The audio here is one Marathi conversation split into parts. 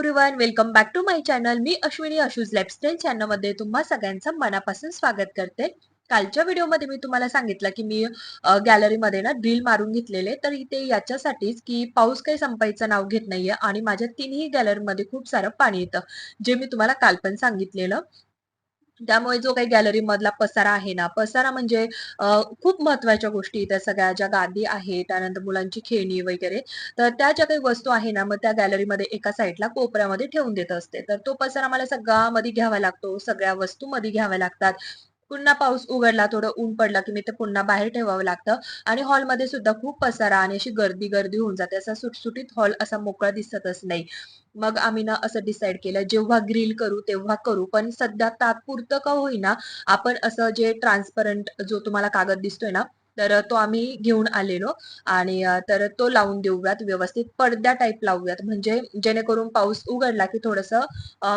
Hello everyone welcome back to my channel me Ashwini Ashu's lifestyle चॅनलमध्ये तुम्हा सगळ्यांचं मनापासून स्वागत करते. कालच्या व्हिडिओमध्ये मी तुम्हाला सांगितलं की मी गॅलरीमध्ये ना ड्रिल मारून घेतलेले. तर इथे याच्यासाठीच की पाऊस काही संपायचं नाव घेत नाहीये आणि माझ्या तिन्ही गॅलरीमध्ये खूप सारं पाणी येतं जे मी तुम्हाला काल पण सांगितलेलं. त्यामुळे जो काही गॅलरी मधला पसारा आहे ना पसारा म्हणजे खूप महत्त्वाच्या गोष्टी त्या सगळ्या ज्या गादी आहेत त्यानंतर मुलांची खेळणी वगैरे तर त्या ज्या काही वस्तू आहे ना मग त्या गॅलरीमध्ये एका साईडला कोपऱ्यामध्ये ठेवून देत असते. तर तो पसारा मला सगळा मध्ये घ्यावा लागतो सगळ्या वस्तू मध्ये घ्याव्या लागतात. पुन्हा पाऊस उघडला थोडं ऊन पडला की मी ते पुन्हा बाहेर ठेवावं लागतं. आणि हॉलमध्ये सुद्धा खूप पसारा आणि अशी गर्दी गर्दी होऊन जाते. असा सुटसुटीत हॉल असा मोकळा दिसतच नाही. मग आम्ही ना असं डिसाईड केलं जेव्हा ग्रिल करू तेव्हा करू. पण सध्या तात्पुरतं का होईना आपण असं जे ट्रान्सपरंट जो तुम्हाला कागद दिसतोय ना तर तो आम्ही घेऊन आलेलो. आणि तर तो लावून देऊयात व्यवस्थित पडद्या टाईप लावूयात. म्हणजे जेणेकरून पाऊस उघडला की थोडस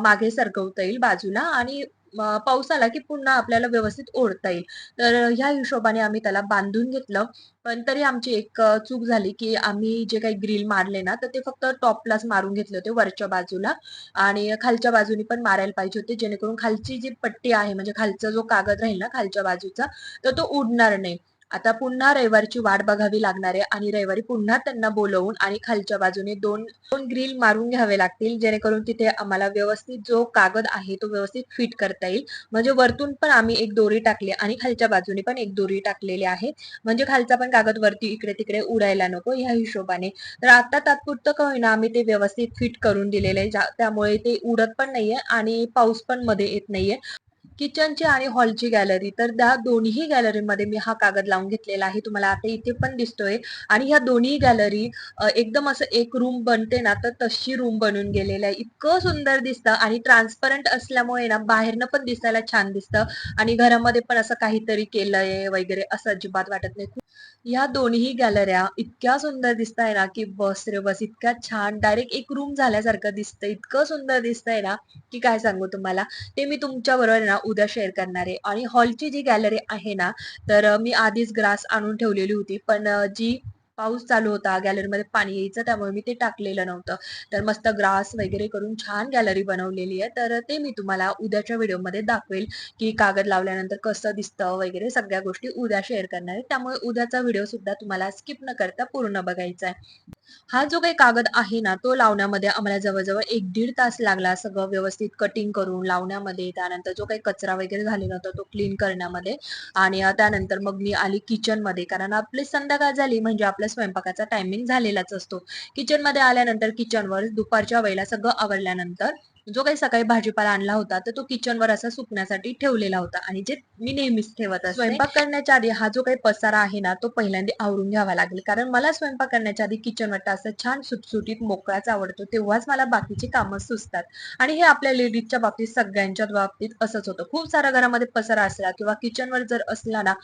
मागे सरकवता येईल बाजूला आणि पाऊस आला की पुन्हा आपल्याला व्यवस्थित ओढता येईल. तर ह्या हिशोबाने आम्ही त्याला बांधून घेतलं. पण तरी आमची एक चूक झाली की आम्ही जे काही ग्रिल मारले ना तर ते फक्त टॉपलाच मारून घेतले होते वरच्या बाजूला. आणि खालच्या बाजूनी पण मारायला पाहिजे होते जेणेकरून खालची जी पट्टी आहे म्हणजे खालचा जो कागद राहील ना खालच्या बाजूचा तर तो उडणार नाही. आता पुन्हा रविवारची वाट बघावी लागणार आहे आणि रविवारी पुन्हा त्यांना बोलवून आणि खालच्या बाजूने दोन दोन ग्रिल मारून घ्यावे लागतील जेणेकरून तिथे आम्हाला व्यवस्थित जो कागद आहे तो व्यवस्थित फिट करता येईल. म्हणजे वरतून पण आम्ही एक दोरी टाकली आणि खालच्या बाजूने पण एक दोरी टाकलेली आहे. म्हणजे खालचा पण कागद वरती इकडे तिकडे उडायला नको ह्या हिशोबाने. तर आता तात्पुरतं का होईना आम्ही ते व्यवस्थित फिट करून दिलेले आहे. त्यामुळे ते उडत पण नाहीये आणि पाऊस पण मध्ये येत नाहीये. किचनची आणि हॉलची गॅलरी तर त्या दोन्ही गॅलरीमध्ये मी हा कागद लावून घेतलेला आहे. तुम्हाला आता इथे पण दिसतोय. आणि ह्या दोन्ही गॅलरी एकदम असं एक रूम बनते ना तर तशी रूम बनून गेलेलं आहे. इतकं सुंदर दिसतं आणि ट्रान्सपरंट असल्यामुळे ना बाहेरनं पण दिसायला छान दिसतं. आणि घरामध्ये पण असं काहीतरी केलंय वगैरे असं अजिबात वाटत नाही. या दोन्ही गॅलऱ्या इतक्या सुंदर दिसताय ना की बस रे बस इतक्या छान. डायरेक्ट एक रूम झाल्यासारखं दिसतं इतकं सुंदर दिसतंय ना की काय सांगू तुम्हाला? ते मी तुमच्या बरोबर ना उद्या शेअर करणार आहे. आणि हॉलची जी गॅलरी आहे ना तर मी आधीच ग्रास आणून ठेवलेली होती. पण जी पाऊस चालू होता गॅलरीमध्ये पाणी यायचं त्यामुळे मी ते टाकलेलं नव्हतं. तर मस्त ग्रास वगैरे करून छान गॅलरी बनवलेली आहे. तर ते मी तुम्हाला उद्याच्या व्हिडिओमध्ये दाखवेल की कागद लावल्यानंतर कसं दिसतं वगैरे सगळ्या गोष्टी उद्या शेअर करणार आहे. त्यामुळे उद्याचा व्हिडिओ सुद्धा तुम्हाला स्किप न करता पूर्ण बघायचा आहे. हा जो काही कागद आहे ना तो लावण्यामध्ये आम्हाला जवळजवळ एक दीड तास लागला सगळं व्यवस्थित कटिंग करून लावण्यामध्ये. त्यानंतर जो काही कचरा वगैरे झालेला होता तो क्लीन करण्यामध्ये. आणि त्यानंतर मग मी आली किचनमध्ये कारण आपली संध्याकाळ झाली म्हणजे आपल्या स्वयंपाकाचा टायमिंग झालेलाच असतो. किचनमध्ये आल्यानंतर किचनवर दुपारच्या वेळेला सगळं आवरल्यानंतर जो काही सकाळी भाजीपाला आणला होता तर तो किचनवर असा सुकण्यासाठी ठेवलेला होता. आणि जे मी नेहमीच ठेवत असते स्वयंपाक करण्याच्या आधी हा जो काही पसारा आहे ना तो पहिल्यांदा आवरून घ्यावा लागेल. कारण मला स्वयंपाक करण्याच्या आधी किचन वाटतं असं छान सुटसुटीत मोकळाच आवडतो. तेव्हाच मला बाकीची कामं सुचतात. आणि हे आपल्या लेडीजच्या बाबतीत सगळ्यांच्या बाबतीत असंच होतं. खूप सारा घरामध्ये पसारा असला किंवा किचनवर जर असला ना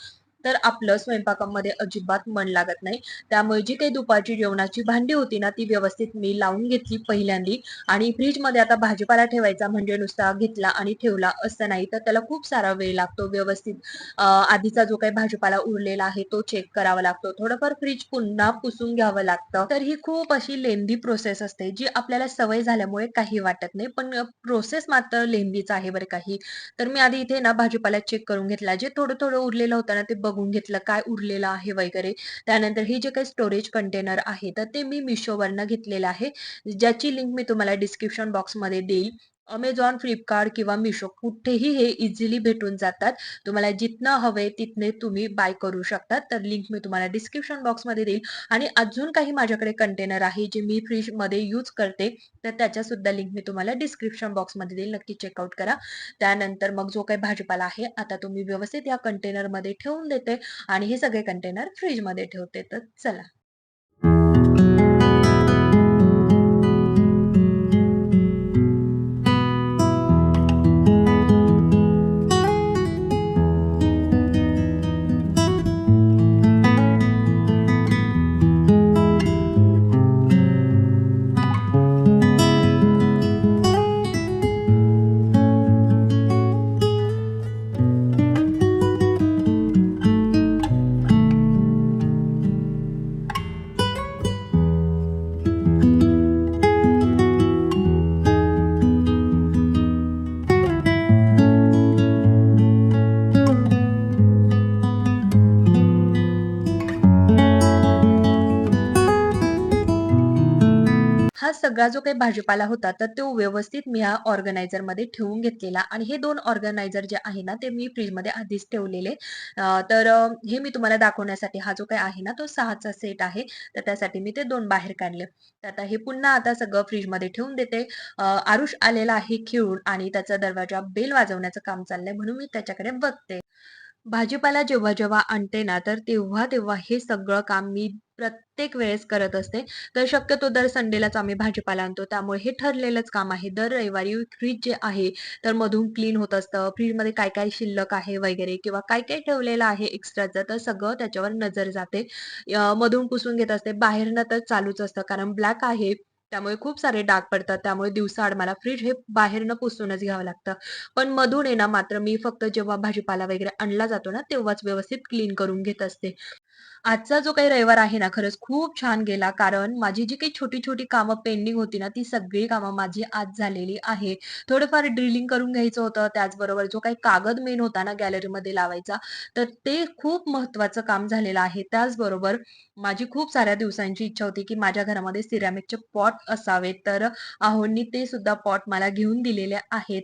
तर आपलं स्वयंपाकामध्ये अजिबात मन लागत नाही. त्यामुळे जी काही दुपारची जेवणाची भांडी होती ना ती व्यवस्थित मी लावून घेतली पहिल्यांदी. आणि फ्रीजमध्ये आता भाजीपाला ठेवायचा म्हणजे नुसता घेतला आणि ठेवला असं नाही. तर त्याला खूप सारा वेळ लागतो व्यवस्थित. आधीचा जो काही भाजीपाला उरलेला आहे तो चेक करावा लागतो. थोडंफार फ्रीज पुन्हा पुसून घ्यावं लागतं. तर ही खूप अशी लेंदी प्रोसेस असते जी आपल्याला सवय झाल्यामुळे काही वाटत नाही. पण प्रोसेस मात्र लेंदीच आहे बरं काही तर मी आधी इथे ना भाजीपाला चेक करून घेतला. जे थोडं थोडं उरलेलं होतं ना ते बघ बघून घेतलं काय उरलेलं आहे वगैरे. त्यानंतर हे जे काही स्टोरेज कंटेनर आहे तर ते मी मिशोवरनं घेतलेलं आहे. ज्याची लिंक मी तुम्हाला डिस्क्रिप्शन बॉक्समध्ये देईल. अमेझॉन फ्लिपकार्ट किंवा मिशो कुठेही हे इझिली भेटून जातात. तुम्हाला जिथनं हवे तिथने तुम्ही बाय करू शकता तर लिंक मी तुम्हाला डिस्क्रिप्शन बॉक्समध्ये देईल. आणि अजून काही माझ्याकडे कंटेनर आहे जे मी फ्रीजमध्ये यूज करते. तर त्याच्या सुद्धा लिंक मी तुम्हाला डिस्क्रिप्शन बॉक्समध्ये देईल. नक्की चेकआउट करा. त्यानंतर मग जो काही भाजीपाला आहे आता तुम्ही व्यवस्थित या कंटेनरमध्ये ठेवून देते. आणि हे सगळे कंटेनर फ्रीजमध्ये ठेवते. तर चला. हा सगळा जो काही भाजीपाला होता तर तो व्यवस्थित मी हा ऑर्गनायझरमध्ये ठेवून घेतलेला आणि हे दोन ऑर्गनायझर जे आहे ना ते मी फ्रीजमध्ये आधीच ठेवलेले. तर हे मी तुम्हाला दाखवण्यासाठी हा जो काही आहे ना तो सहाचा सेट आहे. तर त्यासाठी मी ते दोन बाहेर काढले. तर आता हे पुन्हा आता सगळं फ्रीजमध्ये ठेवून देते. आरुष आलेला आहे खेळून आणि त्याचा दरवाजा बेल वाजवण्याचं काम चाललंय म्हणून मी त्याच्याकडे बघते. भाजीपाला जेव्हा जेव्हा आणते ना तर तेव्हा तेव्हा हे सगळं काम मी प्रत्येक वेळेस करत असते. तर शक्यतो दर संडेलाच आम्ही भाजीपाला आणतो. त्यामुळे हे ठरलेलंच काम आहे. दर रविवारी फ्रीज जे आहे तर मधून क्लीन होत असतं. फ्रीजमध्ये काय काय शिल्लक आहे वगैरे किंवा काय काय ठेवलेलं आहे एक्स्ट्राचं तर सगळं त्याच्यावर नजर जाते. मधून पुसून घेत असते. बाहेरनं तर चालूच असतं. कारण ब्लॅक आहे. त्यामुळे खूप सारे डाग पडतात. त्यामुळे दिवसाआड मला फ्रीज हे बाहेरनं पुसूनच घ्यावं लागतं. पण मधून आहे ना मात्र मी फक्त जेव्हा भाजीपाला वगैरे आणला जातो ना तेव्हाच व्यवस्थित क्लीन करून घेत असते. आजचा जो काही रविवार आहे ना खरंच खूप छान गेला. कारण माझी जी काही छोटी छोटी कामं पेंडिंग होती ना ती सगळी कामं माझी आज झालेली आहे. थोडंफार ड्रिलिंग करून घ्यायचं होतं. त्याचबरोबर जो काही कागद मेन होता ना गॅलरीमध्ये लावायचा तर ते खूप महत्वाचं काम झालेलं आहे. त्याचबरोबर माझी खूप साऱ्या दिवसांची इच्छा होती की माझ्या घरामध्ये सिरॅमिकचे पॉट असावेत. तर आहोंनी ते सुद्धा पॉट मला घेऊन दिलेले आहेत.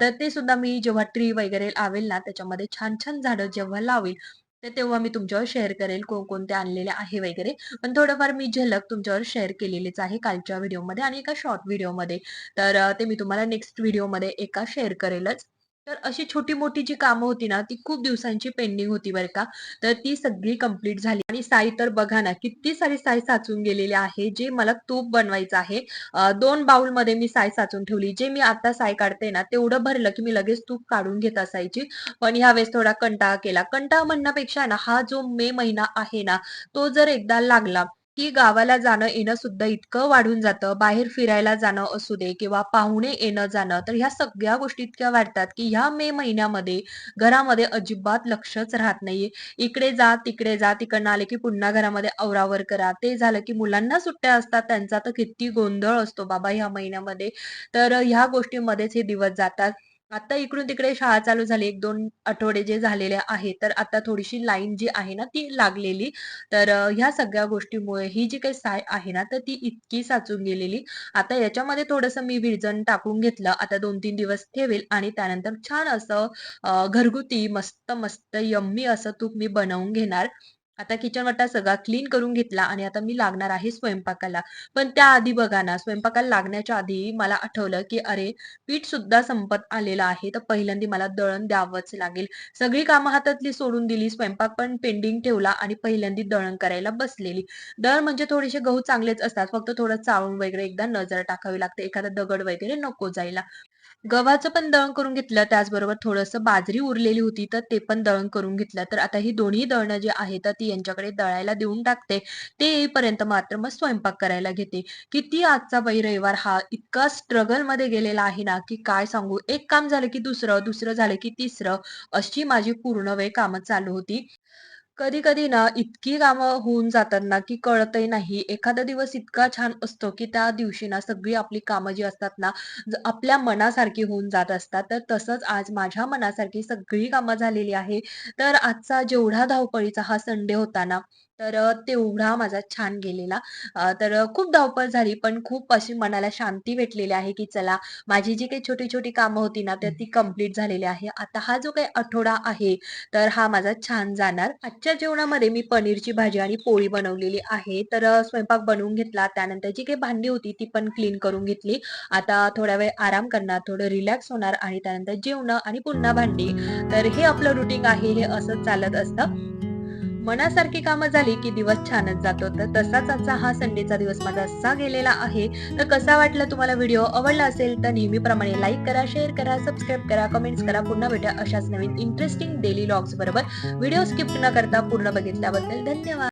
तर ते सुद्धा मी जेव्हा ट्री वगैरे लावेल ना त्याच्यामध्ये छान छान झाडं जेव्हा लावेल तर तेव्हा मी तुमच्यावर शेअर करेल कोणकोणते आणलेले आहे वगैरे. पण थोडंफार मी झलक तुमच्यावर शेअर केलेलीच आहे कालच्या व्हिडिओमध्ये आणि एका शॉर्ट व्हिडिओमध्ये तर ते मी तुम्हाला नेक्स्ट व्हिडिओमध्ये एका शेअर करेलच. तर अशी छोटी मोठी जी कामं होती ना ती खूप दिवसांची पेंडिंग होती बरं का. तर ती सगळी कंप्लीट झाली आणि साई तर बघा ना किती सारी साई साचून गेलेली आहे जे मला तूप बनवायचं आहे. दोन बाउलमध्ये मी साय साचून ठेवली. जे मी आता साय काढते ना तेवढं भरलं की मी लगेच तूप काढून घेत असायची. पण ह्यावेळेस थोडा कंटाळा केला. कंटाळा म्हणण्यापेक्षा ना हा जो मे महिना आहे ना तो जर एकदा लागला की गावाला जाणं येणं सुद्धा इतकं वाढून जातं. बाहेर फिरायला जाणं असू दे किंवा पाहुणे येणं जाणं तर ह्या सगळ्या गोष्टी इतक्या वाढतात की ह्या मे महिन्यामध्ये घरामध्ये अजिबात लक्षच राहत नाहीये. इकडे जा तिकडे जा तिकडनं आले की पुन्हा घरामध्ये आवरावर करा. ते झालं की मुलांना सुट्ट्या असतात त्यांचा तर किती गोंधळ असतो बाबा ह्या महिन्यामध्ये. तर ह्या गोष्टीमध्येच हे दिवस जातात. आता इकडून तिकडे शाळा चालू झाली. एक दोन आठवडे जे झालेले आहे तर आता थोडीशी लाईन जी आहे ना ती लागलेली. तर ह्या सगळ्या गोष्टीमुळे ही जी काही साय आहे ना तर ती इतकी साचून गेलेली. आता याच्यामध्ये थोडंसं मी विरजन टाकून घेतलं. आता दोन तीन दिवस ठेवेल आणि त्यानंतर छान असं घरगुती मस्त मस्त यम्मी असं तूप मी बनवून घेणार. आता किचन वाटा सगळा क्लीन करून घेतला आणि आता मी लागणार आहे स्वयंपाकाला. पण त्याआधी बघा ना स्वयंपाकाला लागण्याच्या आधी मला आठवलं की अरे पीठ सुद्धा संपत आलेलं आहे तर पहिल्यांदा मला दळण द्यावंच लागेल. सगळी कामं हातातली सोडून दिली स्वयंपाक पण पेंडिंग ठेवला आणि पहिल्यांदा दळण करायला बसलेली. दळण म्हणजे थोडेसे गहू चांगलेच असतात फक्त थोडं चाळून वगैरे एकदा नजर टाकावी लागते एखादा दगड वगैरे नको जायला. गव्हाचं पण दळण करून घेतलं त्याचबरोबर थोडंसं बाजरी उरलेली होती तर ते पण दळण करून घेतलं. तर आता ही दोन्ही दळणं जी आहेत तर ती यांच्याकडे दळायला देऊन टाकते. ते येईपर्यंत मात्र मग स्वयंपाक करायला घेते. किती आजचा बाई रविवार हा इतका स्ट्रगलमध्ये गेलेला आहे ना की काय सांगू? एक काम झालं की दुसरं दुसरं झालं की तिसरं अशी माझी पूर्ण वेळ कामं चालू होती. कधी-कधी ना इतकी कामं होऊन जातात ना, की कळतही नाही. एखादा दिवस इतका छान असतो, की त्या दिवशी ना सगळी आपली कामं जी असतात ना, ज आपल्या मनासारखी होऊन जात असतात. तर तसंच आज माझ्या मनासारखी सगळी कामं झालेली आहे. तर आजचा जेवढा धावपळीचा हा संडे होता ना, तर तेवढा माझा छान गेलेला. तर खूप धावपळ झाली, पण खूप अशी मनाला शांती भेटलेली आहे, की चला माझी जी काही छोटी-छोटी कामं होती ना, तर ती कंप्लीट झालेली आहे. आता हा जो काही आठवडा आहे, तर हा माझा छान जाणार. आजच्या जेवणामध्ये मी पनीरची भाजी आणि पोळी बनवलेली आहे. तर स्वयंपाक बनवून घेतला. त्यानंतर जी काही भांडी होती ती पण क्लीन करून घेतली. आता थोडा वेळ आराम करणार, थोडं रिलॅक्स होणार आणि त्यानंतर जेवणं आणि पुन्हा भांडी. तर हे आपलं रुटीन आहे. हे असंच चालत असतं. मनासारखी कामं झाली की दिवस छानच जातो. तर तसाच आजचा हा संडेचा दिवस माझा असा गेलेला आहे. तर कसा वाटला तुम्हाला व्हिडिओ? आवडला असेल तर नेहमीप्रमाणे लाईक करा, शेअर करा, सबस्क्राईब करा, कमेंट्स करा. पुन्हा भेटा अशाच नवीन इंटरेस्टिंग डेली लॉग्स बरोबर. व्हिडिओ स्किप न करता पूर्ण बघितल्याबद्दल धन्यवाद.